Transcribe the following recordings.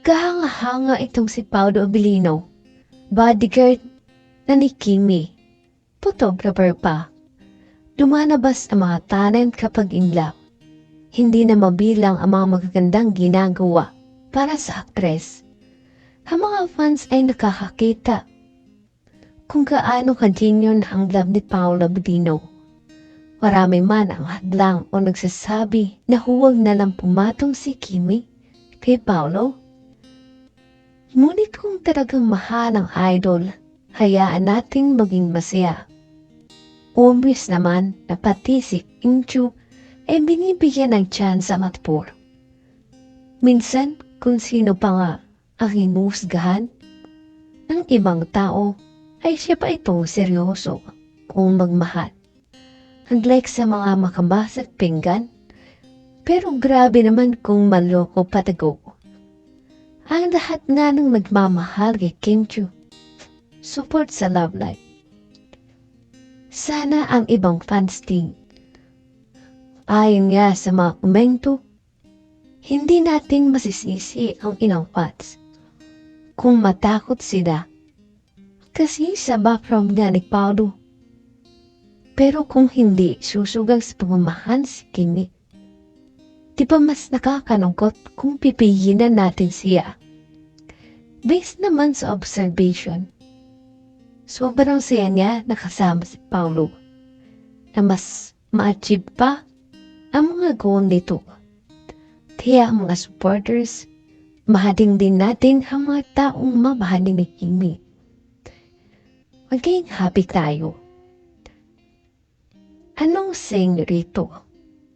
Kahanga-hanga itong si Paulo Abilino, bodyguard na ni Kimi, photographer pa. Lumalabas ang mga talent kapag in love. Hindi na mabilang ang mga magagandang ginagawa para sa aktres. Ang mga fans ay nakakakita kung gaano ka-genuine ang love ni Paolo Abilino. Marami man ang hadlang o nagsasabi na huwag na lang pumatong si Kimi kay Paolo. Ngunit kung talagang mahal ang idol, hayaan nating maging masaya. Obvious naman na pati si Inchu ay binibigyan ng chance sa matpur. Minsan, kung sino pa nga ang hinuhusgahan ng ibang tao, ay siya pa itong seryoso kung magmahal. Unlike sa mga makabasag pinggan, pero grabe naman kung maloko patago. Ang lahat nga ng nagmamahal kay Kim Chu. Support sa love life. Sana ang ibang fans din. Ayon nga sa mga komento, hindi natin masisisi ang ilang fans kung matakot sila. Kasi sa background nga ni Paulo. Pero kung hindi susugal sa pamamahal si Kimi, di ba mas nakakalungkot kung pipigilan natin siya? Based naman sa observation, sobrang saya niya nakasama si Paulo na mas ma-achieve pa ang mga goal nito. Kaya ang mga supporters, mahaling din natin ang mga taong mamahaling ni Kimi. Maging happy tayo. Anong saying rito?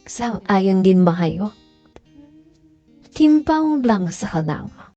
Sang ayon din ba kayo? Timpaw lang sa kanang.